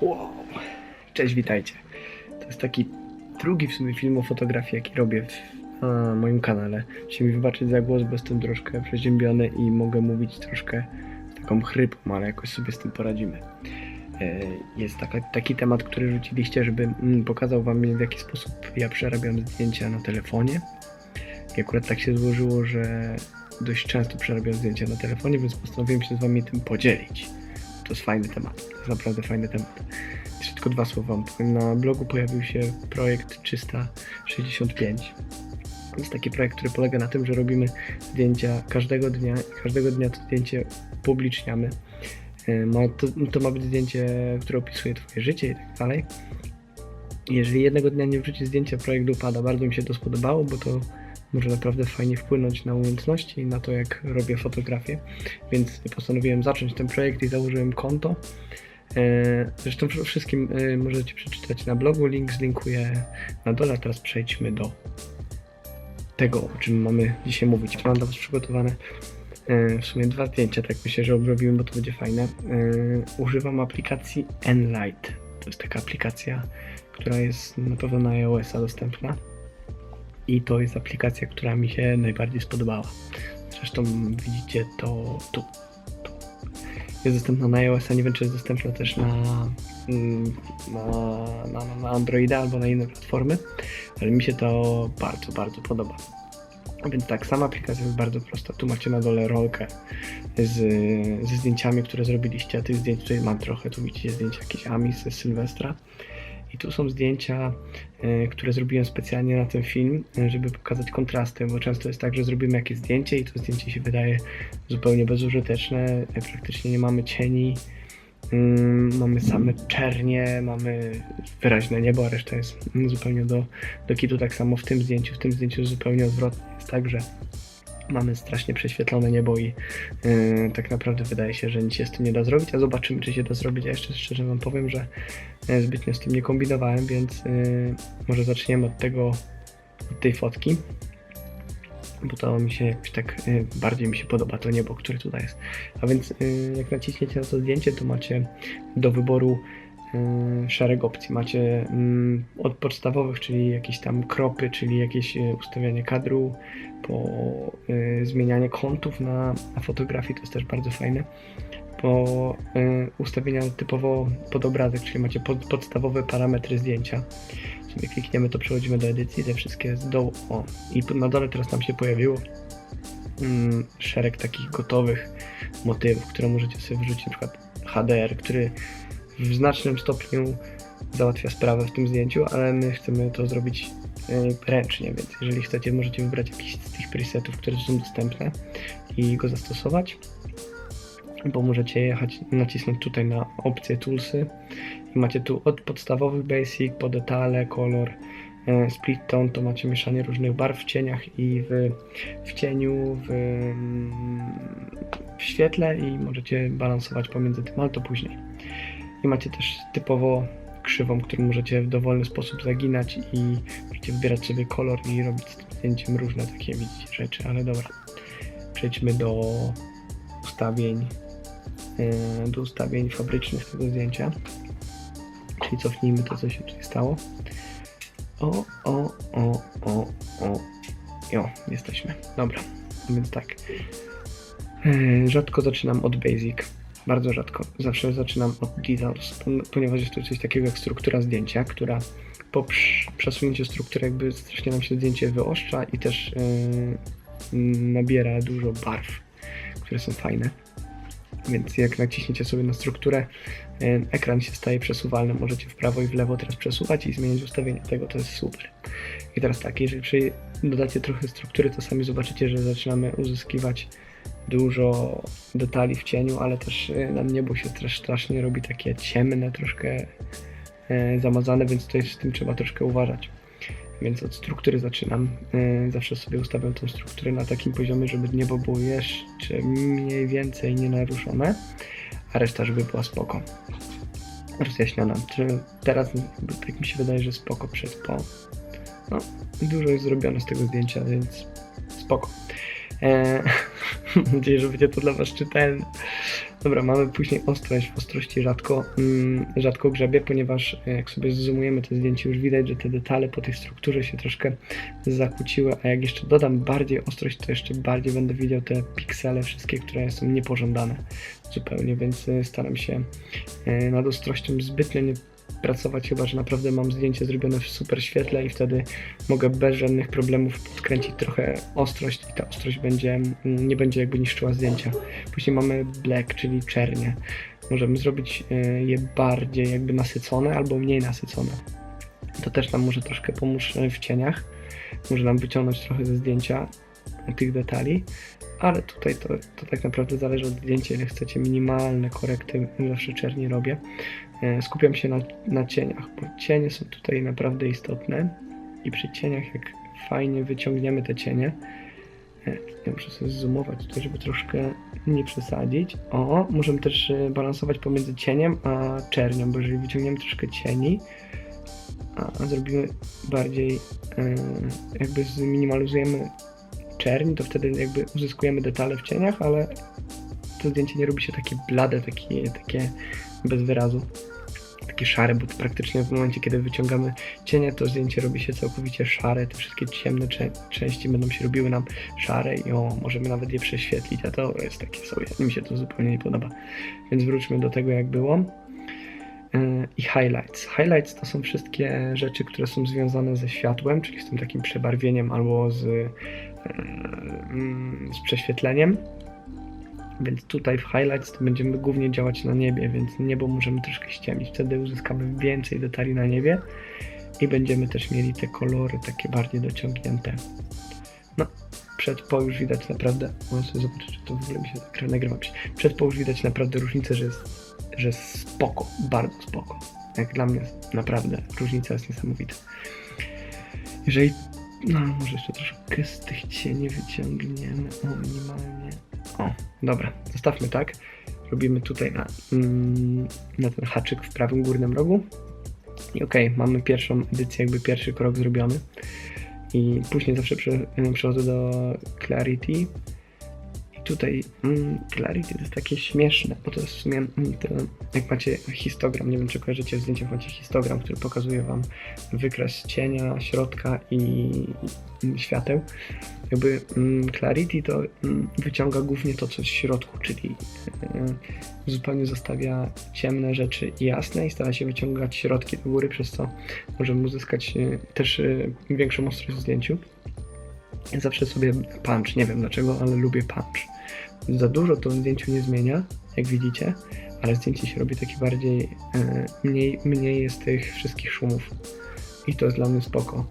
Wow. Cześć, witajcie. To jest taki drugi w sumie film o fotografii, jaki robię w a, moim kanale. Musicie mi wybaczyć za głos, bo jestem troszkę przeziębiony i mogę mówić troszkę z taką chrypą, ale jakoś sobie z tym poradzimy. E, Jest taka, taki temat, który rzuciliście, żeby mm, pokazał wam w jaki sposób ja przerabiam zdjęcia na telefonie. I akurat tak się złożyło, że dość często przerabiam zdjęcia na telefonie, więc postanowiłem się z wami tym podzielić. To jest fajny temat, to jest naprawdę fajny temat. Jeszcze tylko dwa słowa. Na blogu pojawił się projekt 365. To jest taki projekt, który polega na tym, że robimy zdjęcia każdego dnia i każdego dnia to zdjęcie upubliczniamy. E, Ma, to, to ma być zdjęcie, które opisuje Twoje życie i tak dalej. Jeżeli jednego dnia nie wrzuci zdjęcia, projekt upada. Bardzo mi się to spodobało, bo to może naprawdę fajnie wpłynąć na umiejętności i na to, jak robię fotografię. Więc postanowiłem zacząć ten projekt i założyłem konto. E, Zresztą wsz- wszystkim e, możecie przeczytać na blogu. Link zlinkuję na dole. A Teraz przejdźmy do tego, o czym mamy dzisiaj mówić. Mam dla Was przygotowane e, w sumie dwa zdjęcia, tak myślę, że obrobimy, bo to będzie fajne. Używam aplikacji Enlight. To jest taka aplikacja, która jest na pewno na iOS-a dostępna. I to jest aplikacja, która mi się najbardziej spodobała. Zresztą widzicie to tu. tu. Jest dostępna na iOS-a, nie wiem czy jest dostępna też na, mm, na, na, na Androida albo na inne platformy, ale mi się to bardzo, bardzo podoba. Więc tak, sama aplikacja jest bardzo prosta. Tu macie na dole rolkę z, ze zdjęciami, które zrobiliście. A tych zdjęć tutaj mam trochę. Tu widzicie zdjęcia jakieś Amis ze Sylwestra. I tu są zdjęcia, e, które zrobiłem specjalnie na ten film, e, żeby pokazać kontrasty, bo często jest tak, że zrobimy jakieś zdjęcie i to zdjęcie się wydaje zupełnie bezużyteczne. e, Praktycznie nie mamy cieni, mm, mamy same czernie, mamy wyraźne niebo, a reszta jest zupełnie do, do kitu. Tak samo w tym zdjęciu. W tym zdjęciu zupełnie odwrotnie. Jest tak, że mamy strasznie prześwietlone niebo i yy, tak naprawdę wydaje się, że nic się z tym nie da zrobić, a zobaczymy, czy się da zrobić. Ja jeszcze szczerze wam powiem, że e, zbytnio z tym nie kombinowałem, więc yy, może zaczniemy od tego, od tej fotki, bo to mi się jakoś tak yy, bardziej mi się podoba to niebo, które tutaj jest. A więc yy, jak naciśniecie na to zdjęcie, to macie do wyboru szereg opcji. Macie mm, od podstawowych, czyli jakieś tam kropy, czyli jakieś yy, ustawianie kadru, po y, zmienianie kątów na, na fotografii, to jest też bardzo fajne. Po y, ustawienia typowo pod obrazek, czyli macie pod, podstawowe parametry zdjęcia. Sobie klikniemy, to przechodzimy do edycji, te wszystkie z dołu. O, i na dole teraz nam się pojawiło mm, szereg takich gotowych motywów, które możecie sobie wrzucić, na przykład HDR, który w znacznym stopniu załatwia sprawę w tym zdjęciu, ale my chcemy to zrobić y, ręcznie, więc jeżeli chcecie, możecie wybrać jakiś z tych presetów, które są dostępne i go zastosować, bo możecie jechać, nacisnąć tutaj na opcję Toolsy i macie tu od podstawowych Basic po detale, kolor, e, split tone, to macie mieszanie różnych barw w cieniach i w, w cieniu, w, mm, w świetle i możecie balansować pomiędzy tym, ale to później. Macie też typowo krzywą, którą możecie w dowolny sposób zaginać i możecie wybierać sobie kolor i robić z tym zdjęciem różne takie widzicie rzeczy, ale dobra. Przejdźmy do ustawień yy, do ustawień fabrycznych tego zdjęcia. Czyli cofnijmy to, co się tutaj stało. O, o, o, o, o. Jo, jesteśmy. Dobra, więc tak. Yy, Rzadko zaczynam od basic. Bardzo rzadko. Zawsze zaczynam od details, pon- ponieważ jest to coś takiego jak struktura zdjęcia, która po prz- przesunięciu struktury jakby strasznie nam się zdjęcie wyoszcza i też yy, nabiera dużo barw, które są fajne. Więc jak naciśniecie sobie na strukturę, yy, ekran się staje przesuwalny. Możecie w prawo i w lewo teraz przesuwać i zmieniać ustawienie tego, to jest super. I teraz tak, jeżeli dodacie trochę struktury, to sami zobaczycie, że zaczynamy uzyskiwać dużo detali w cieniu, ale też y, na niebo się też strasznie robi takie ciemne, troszkę e, zamazane, więc tutaj z tym trzeba troszkę uważać. Więc od struktury zaczynam. E, Zawsze sobie ustawiam tą strukturę na takim poziomie, żeby niebo było jeszcze mniej więcej nienaruszone, a reszta żeby była spoko. Rozjaśniona. Teraz tak mi się wydaje, że spoko przez po. No, dużo jest zrobione z tego zdjęcia, więc spoko. E, Mam nadzieję, że będzie to dla Was czytelne. Dobra, mamy później ostrość. W ostrości rzadko, mm, rzadko grzebie, ponieważ e, jak sobie zoomujemy to zdjęcie, już widać, że te detale po tej strukturze się troszkę zakłóciły, a jak jeszcze dodam bardziej ostrość, to jeszcze bardziej będę widział te piksele wszystkie, które są niepożądane zupełnie, więc e, staram się nad ostrością zbytnio nie pracować, chyba że naprawdę mam zdjęcie zrobione w super świetle i wtedy mogę bez żadnych problemów podkręcić trochę ostrość i ta ostrość będzie, nie będzie jakby niszczyła zdjęcia. Później mamy black, czyli czernie. Możemy zrobić e, je bardziej jakby nasycone albo mniej nasycone. To też nam może troszkę pomóc e, w cieniach. Może nam wyciągnąć trochę ze zdjęcia tych detali, ale tutaj to, to tak naprawdę zależy od zdjęcia, ile chcecie. Minimalne korekty zawsze czerni robię. E, Skupiam się na, na cieniach, bo cienie są tutaj naprawdę istotne i przy cieniach jak fajnie wyciągniemy te cienie, e, ja muszę sobie zoomować tutaj, żeby troszkę nie przesadzić. O, możemy też e, balansować pomiędzy cieniem a czernią, bo jeżeli wyciągniemy troszkę cieni, a, a zrobimy bardziej, jakby zminimalizujemy czerń, to wtedy jakby uzyskujemy detale w cieniach, ale to zdjęcie nie robi się takie blade, takie, takie bez wyrazu. Takie szare, bo praktycznie w momencie, kiedy wyciągamy cienie, to zdjęcie robi się całkowicie szare. Te wszystkie ciemne cze- części będą się robiły nam szare i o, możemy nawet je prześwietlić, a to jest takie sobie, mi się to zupełnie nie podoba. Więc wróćmy do tego, jak było. Yy, I highlights. Highlights to są wszystkie rzeczy, które są związane ze światłem, czyli z tym takim przebarwieniem albo z, yy, mm, z prześwietleniem. Więc tutaj w highlights będziemy głównie działać na niebie, więc niebo możemy troszkę ściemnić. Wtedy uzyskamy więcej detali na niebie i będziemy też mieli te kolory takie bardziej dociągnięte. No, przed już widać naprawdę, muszę sobie zobaczyć, czy to w ogóle mi się tak nagrywa. Przed już widać naprawdę różnicę, że jest, że jest spoko, bardzo spoko. Jak dla mnie naprawdę różnica jest niesamowita. Jeżeli, no może jeszcze troszkę z tych cieni wyciągniemy, o minimalnie, o, dobra, zostawmy tak. Robimy tutaj na, mm, na ten haczyk w prawym górnym rogu. I okej, mamy pierwszą edycję, jakby pierwszy krok zrobiony. I później zawsze prze, przechodzę do Clarity. Tutaj mm, Clarity to jest takie śmieszne, bo to jest w sumie mm, to, jak macie histogram, nie wiem czy kojarzycie w zdjęciach, macie histogram, który pokazuje wam wykres cienia, środka i, i świateł. Jakby mm, Clarity to mm, wyciąga głównie to, co jest w środku, czyli y, zupełnie zostawia ciemne rzeczy jasne i stara się wyciągać środki do góry, przez co możemy uzyskać y, też y, większą ostrość w zdjęciu. Zawsze sobie punch, nie wiem dlaczego, ale lubię punch. Za dużo to zdjęciu nie zmienia, jak widzicie, ale zdjęcie się robi takie bardziej, y, mniej, mniej jest tych wszystkich szumów. I to jest dla mnie spoko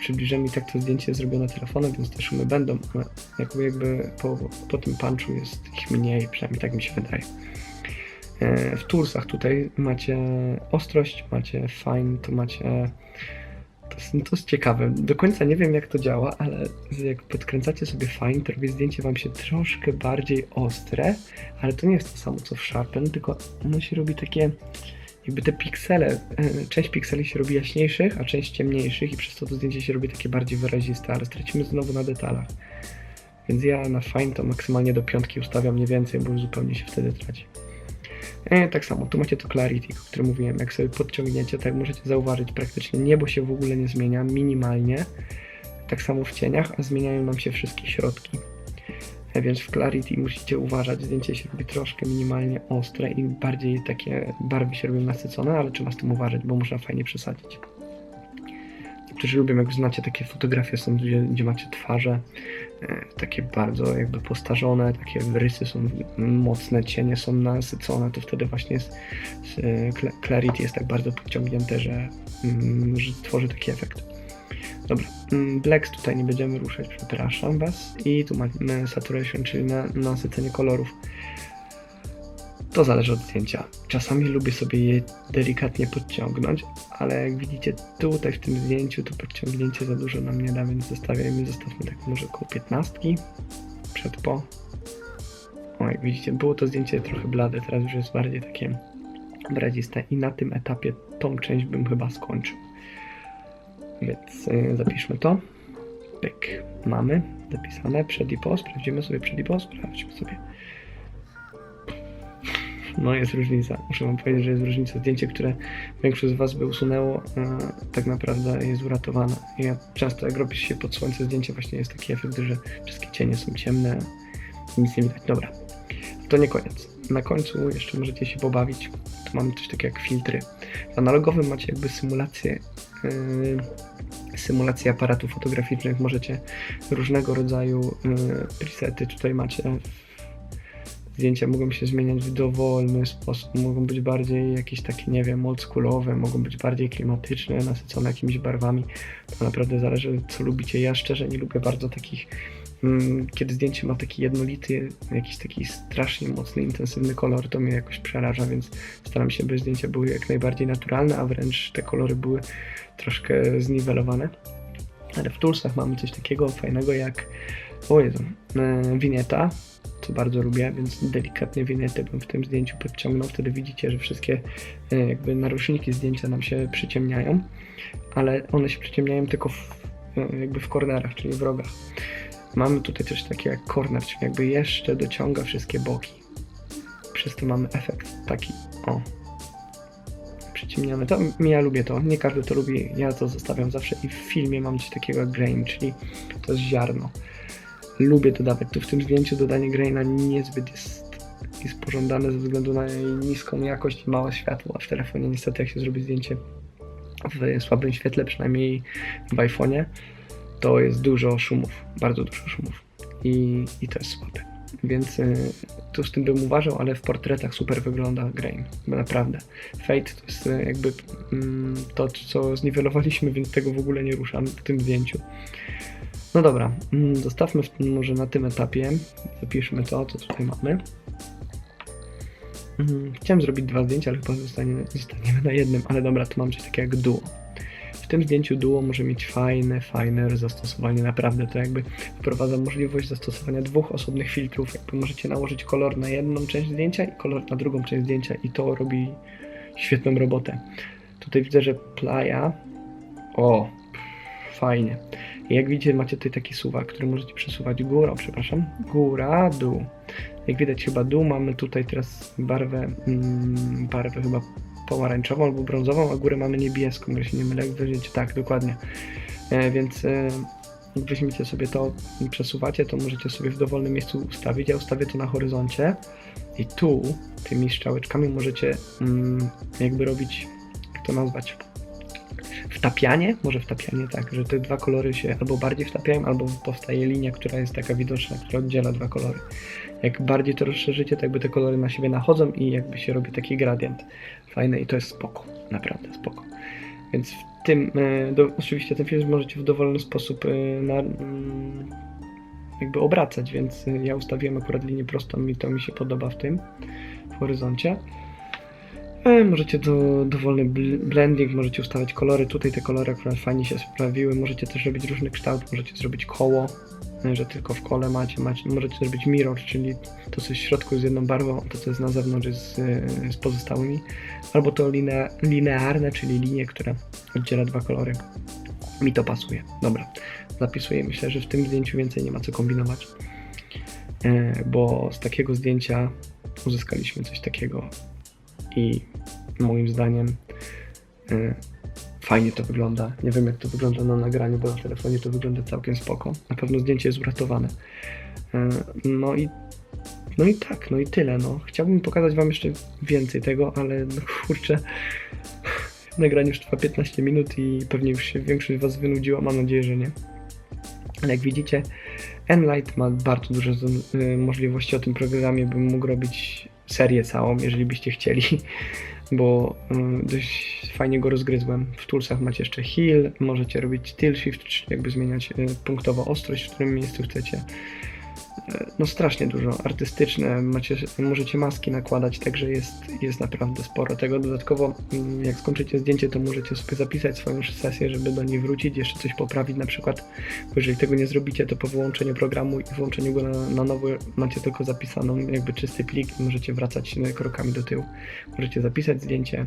przybliżyłem i tak to zdjęcie zrobione telefonem, więc te szumy będą, ale jakby, jakby po, po tym punchu jest ich mniej, przynajmniej tak mi się wydaje. E, W toolsach tutaj macie ostrość, macie fine, to macie... To jest, to jest ciekawe. Do końca nie wiem jak to działa, ale jak podkręcacie sobie fine, to robi zdjęcie wam się troszkę bardziej ostre, ale to nie jest to samo co w sharpen, tylko ono się robi takie jakby te piksele, e, część pikseli się robi jaśniejszych, a część ciemniejszych i przez to to zdjęcie się robi takie bardziej wyraziste, ale stracimy znowu na detalach. Więc ja na fine to maksymalnie do piątki ustawiam nie więcej, bo już zupełnie się wtedy traci. E, tak samo, tu macie to clarity, o którym mówiłem, jak sobie podciągniecie, tak możecie zauważyć, praktycznie niebo się w ogóle nie zmienia, minimalnie. Tak samo w cieniach, a zmieniają nam się wszystkie środki. E, Więc w Clarity musicie uważać, zdjęcie się robi troszkę minimalnie ostre i bardziej takie barwy się robią nasycone, ale trzeba z tym uważać, bo można fajnie przesadzić. Niektórzy lubią, jak znacie takie fotografie, są gdzie, gdzie macie twarze takie bardzo jakby postarzone, takie rysy są mocne, cienie są nasycone, to wtedy właśnie jest, e, Cla- Clarity jest tak bardzo podciągnięte, że, mm, że tworzy taki efekt. Dobra, mm, Blacks tutaj nie będziemy ruszać, przepraszam Was. I tu mamy saturation, czyli na, nasycenie kolorów. To zależy od zdjęcia. Czasami lubię sobie je delikatnie podciągnąć, ale jak widzicie tutaj w tym zdjęciu to podciągnięcie za dużo nam nie da, więc zostawiajmy, zostawmy tak może około 15 przed po. O, jak widzicie, było to zdjęcie trochę blade, teraz już jest bardziej takie braziste i na tym etapie tą część bym chyba skończył. Więc y, zapiszmy to. Pyk. Mamy zapisane przed i po. Sprawdzimy sobie przed i po. Sprawdźmy sobie. No jest różnica. Muszę wam powiedzieć, że jest różnica. Zdjęcie, które większość z was by usunęło, e, tak naprawdę jest uratowane. Ja często jak robi się pod słońce zdjęcie, właśnie jest taki efekt, że wszystkie cienie są ciemne nic nie widać. Dobra, to nie koniec. Na końcu jeszcze możecie się pobawić. Tu mamy coś takiego jak filtry. W analogowym macie jakby symulację yy, symulację aparatów fotograficznych. Możecie różnego rodzaju yy, presety tutaj macie. Zdjęcia mogą się zmieniać w dowolny sposób, mogą być bardziej jakieś takie, nie wiem, oldschoolowe, mogą być bardziej klimatyczne, nasycone jakimiś barwami. To naprawdę zależy, co lubicie. Ja szczerze nie lubię bardzo takich, mm, kiedy zdjęcie ma taki jednolity, jakiś taki strasznie mocny, intensywny kolor, to mnie jakoś przeraża, więc staram się, by zdjęcia były jak najbardziej naturalne, a wręcz te kolory były troszkę zniwelowane. Ale w Toolsach mamy coś takiego fajnego jak, o Jezu, e, winieta, co bardzo lubię, więc delikatnie winietę bym w tym zdjęciu podciągnął. Wtedy widzicie, że wszystkie e, jakby narożniki zdjęcia nam się przyciemniają, ale one się przyciemniają tylko w, e, jakby w kornerach, czyli w rogach. Mamy tutaj coś takiego jak corner, czyli jakby jeszcze dociąga wszystkie boki. Przez to mamy efekt taki, o, przyciemniony. To ja lubię to, nie każdy to lubi, ja to zostawiam zawsze i w filmie mam coś takiego jak grain, czyli to jest ziarno. Lubię dodawać, tu w tym zdjęciu dodanie graina niezbyt jest, jest pożądane ze względu na jej niską jakość i małe światło, a w telefonie niestety jak się zrobi zdjęcie w słabym świetle, przynajmniej w iPhone'ie, to jest dużo szumów, bardzo dużo szumów i, i to jest słabe. Więc y, tu z tym bym uważał, ale w portretach super wygląda Grain, naprawdę. Fate to jest y, jakby mm, to, co zniwelowaliśmy, więc tego w ogóle nie ruszam w tym zdjęciu. No dobra, mm, zostawmy może na tym etapie, zapiszmy to, co tutaj mamy. Mhm, Chciałem zrobić dwa zdjęcia, ale chyba zostaniemy, zostaniemy na jednym, ale dobra, tu mam coś takiego jak duo. W tym zdjęciu duo może mieć fajne, fajne zastosowanie, naprawdę to jakby wprowadza możliwość zastosowania dwóch osobnych filtrów, jakby możecie nałożyć kolor na jedną część zdjęcia i kolor na drugą część zdjęcia i to robi świetną robotę. Tutaj widzę, że playa, o, fajnie. Jak widzicie macie tutaj taki suwak, który możecie przesuwać górą, przepraszam, góra, dół. Jak widać chyba dół mamy tutaj teraz barwę, mm, barwę chyba pomarańczową albo brązową, a górę mamy niebieską, się nie mylę, jak widzicie, tak, dokładnie. E, więc e, jak weźmiecie sobie to przesuwacie, to możecie sobie w dowolnym miejscu ustawić. Ja ustawię to na horyzoncie i tu tymi strzałeczkami możecie mm, jakby robić, jak to nazwać, wtapianie, może wtapianie tak, że te dwa kolory się albo bardziej wtapiają, albo powstaje linia, która jest taka widoczna, która oddziela dwa kolory. Jak bardziej to rozszerzycie, to jakby te kolory na siebie nachodzą i jakby się robi taki gradient. Fajne i to jest spoko, naprawdę spoko. Więc w tym, e, do, oczywiście ten film możecie w dowolny sposób e, na, mm, jakby obracać, więc e, ja ustawiłem akurat linię prostą i to mi się podoba w tym, w horyzoncie. E, Możecie do, dowolny bl- blending, możecie ustawiać kolory. Tutaj te kolory akurat fajnie się sprawiły. Możecie też robić różny kształt, możecie zrobić koło, e, że tylko w kole macie, macie. Możecie zrobić mirror, czyli to co jest w środku z jedną barwą, to co jest na zewnątrz jest z, z pozostałymi. Albo to line, linearne, czyli linie, które oddziela dwa kolory. Mi to pasuje. Dobra, zapisuję. Myślę, że w tym zdjęciu więcej nie ma co kombinować, e, bo z takiego zdjęcia uzyskaliśmy coś takiego i moim zdaniem y, fajnie to wygląda. Nie wiem jak to wygląda na nagraniu, bo na telefonie to wygląda całkiem spoko. Na pewno zdjęcie jest uratowane. Y, no i no i tak, no i tyle. No. Chciałbym pokazać wam jeszcze więcej tego, ale no kurczę, nagranie już trwa 15 minut i pewnie już się większość was wynudziła, mam nadzieję, że nie. Ale jak widzicie, Enlight ma bardzo duże z- y, możliwości o tym programie, bym mógł robić serię całą, jeżeli byście chcieli, bo y, dość fajnie go rozgryzłem. W toolsach macie jeszcze heal, możecie robić tilt shift, jakby zmieniać y, punktowo ostrość, w którym miejscu chcecie. No strasznie dużo, artystyczne, macie, możecie maski nakładać, także jest, jest naprawdę sporo tego. Dodatkowo mm, jak skończycie zdjęcie, to możecie sobie zapisać swoją sesję, żeby do niej wrócić, jeszcze coś poprawić na przykład, bo jeżeli tego nie zrobicie, to po wyłączeniu programu i włączeniu go na, na nowy macie tylko zapisaną jakby czysty plik i możecie wracać krokami do tyłu. Możecie zapisać zdjęcie,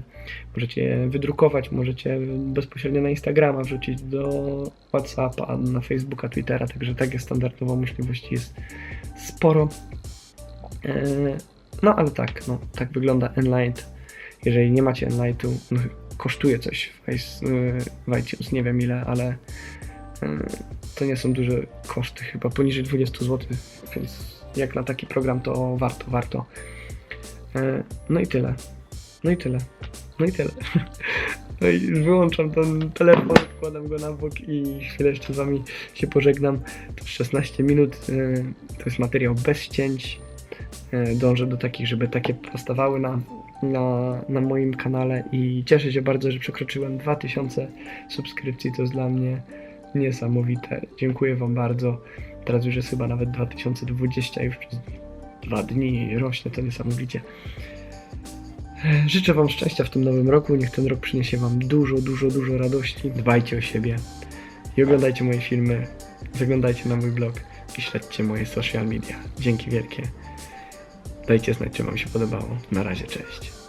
możecie je wydrukować, możecie bezpośrednio na Instagrama wrzucić do Whatsappa, na Facebooka, Twittera, także tak jest standardowo możliwości jest sporo. E, No ale tak, no tak wygląda Enlight. Jeżeli nie macie Enlightu, no, kosztuje coś w, w iTunes, nie wiem ile, ale y, to nie są duże koszty, chyba poniżej 20 zł, więc jak na taki program to warto, warto. No i tyle. No i tyle. No i tyle. No i wyłączam ten telefon, wkładam go na bok i chwilę jeszcze z wami się pożegnam. To 16 minut, y, to jest materiał bez cięć. Y, Dążę do takich, żeby takie powstawały na, na, na moim kanale i cieszę się bardzo, że przekroczyłem 2000 subskrypcji. To jest dla mnie niesamowite. Dziękuję wam bardzo. Teraz już jest chyba nawet 2020, już przez dwa dni rośnie to niesamowicie. Życzę Wam szczęścia w tym nowym roku. Niech ten rok przyniesie Wam dużo, dużo, dużo radości. Dbajcie o siebie i oglądajcie moje filmy. Zaglądajcie na mój blog i śledźcie moje social media. Dzięki wielkie. Dajcie znać, czy Wam się podobało. Na razie, cześć.